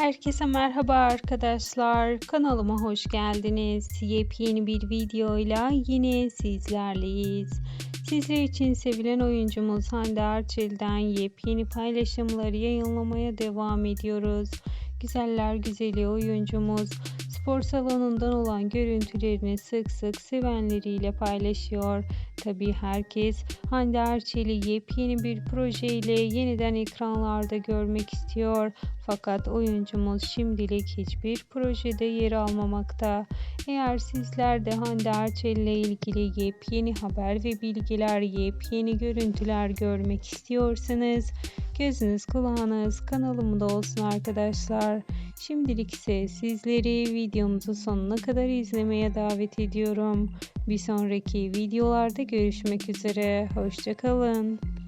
Herkese merhaba arkadaşlar. Kanalıma hoş geldiniz. Yepyeni bir videoyla yine sizlerleyiz. Sizler için sevilen oyuncumuz Hande Erçel'den yepyeni paylaşımları yayınlamaya devam ediyoruz. Güzeller güzeli oyuncumuz spor salonundan olan görüntülerini sık sık sevenleriyle paylaşıyor. Tabi herkes Hande Erçel'i yepyeni bir projeyle yeniden ekranlarda görmek istiyor. Fakat oyuncumuz şimdilik hiçbir projede yer almamakta. Eğer sizler de Hande Erçel ile ilgili yepyeni haber ve bilgiler, yepyeni görüntüler görmek istiyorsanız gözünüz kulağınız kanalımda olsun arkadaşlar. Şimdilik ise sizleri videomuzu sonuna kadar izlemeye davet ediyorum. Bir sonraki videolarda görüşmek üzere. Hoşçakalın.